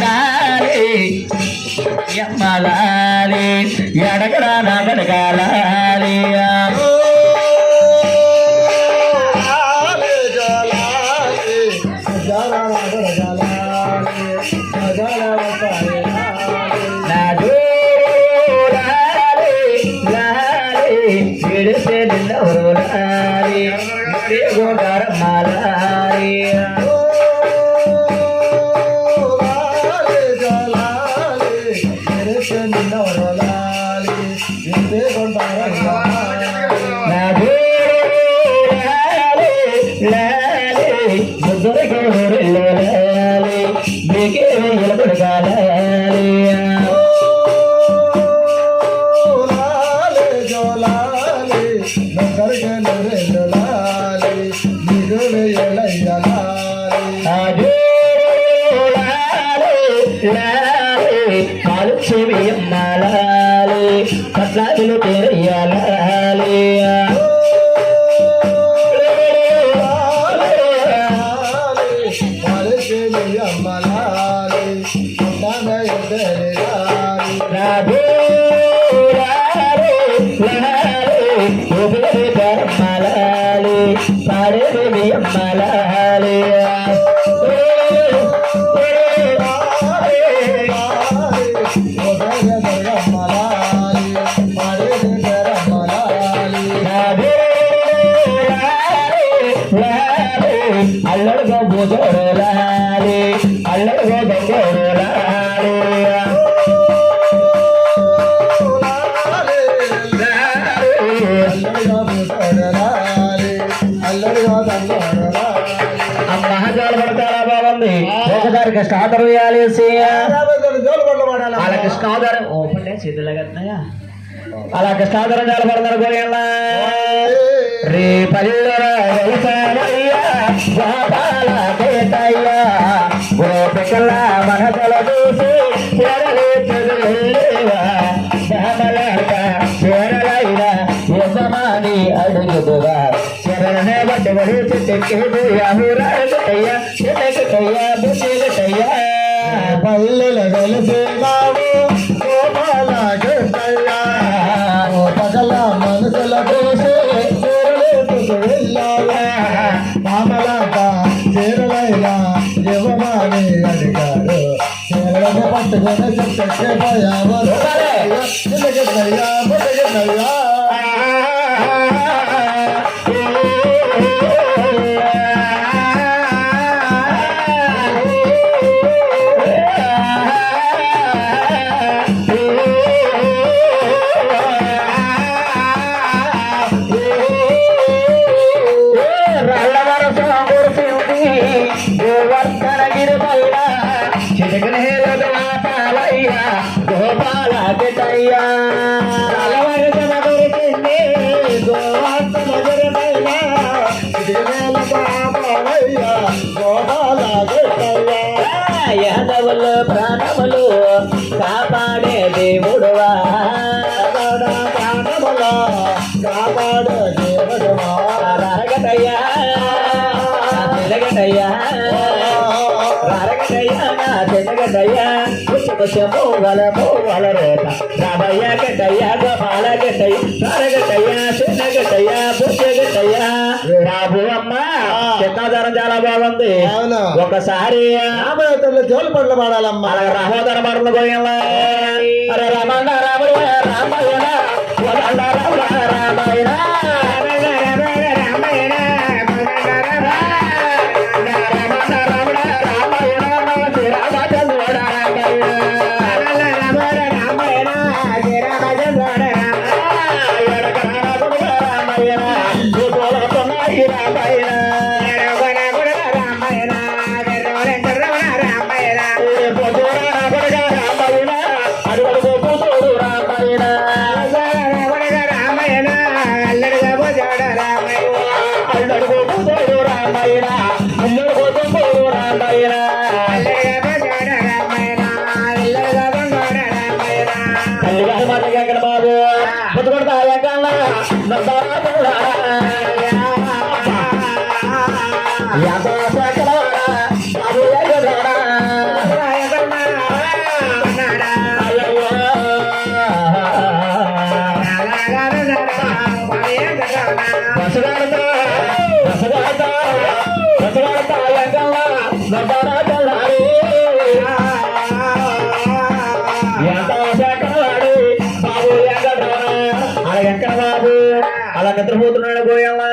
లాలి యమ్మ లాలి ఎడగడ నగడగాలి నాడు లాలి లాలి కాలు చెవియమ్మ లాలి పట్లాదులు తెరయ్యాలి అల్లడుగో బుజోడు లాలి అల్లడుగో దొంగోడు ఒకసారి కృష్ణాధరం అలా కృష్ణాధరం ఓపెన్ చేతులు కట్టినాయా అలా కృష్ణాధరం పడతారు రే పల్లె గోపాల కేటయ్యా గోపికల మనదల చూసి చెరలే చెరులేవా శ్యామలాక చెరలైన యజమాని అడుగుదువా చెరలనే బట్టి వడి చెట్టెక్కేదయ్యా హురాడయ్యా చెట్టయ్యా బుద్ధి పల్లెల వెలిసేవావు అడిగారు చేరలని పట్టుకొని చెట్టెక్కే పోయావు చిలకెట్టయ్యా బుట్టకెట్టయ్యా గోపాల తిరగటయ్యా పుష్పము వలము వలరేత రామయ్య గోపాల రాబు అమ్మ చాలా బాగుంది అవును. ఒకసారి జోలు పట్ల పాడాలమ్మా రామోదర మరణ గోయంలో అరే రమణ అలా నిద్రపోతున్నాడు గోయల్లా.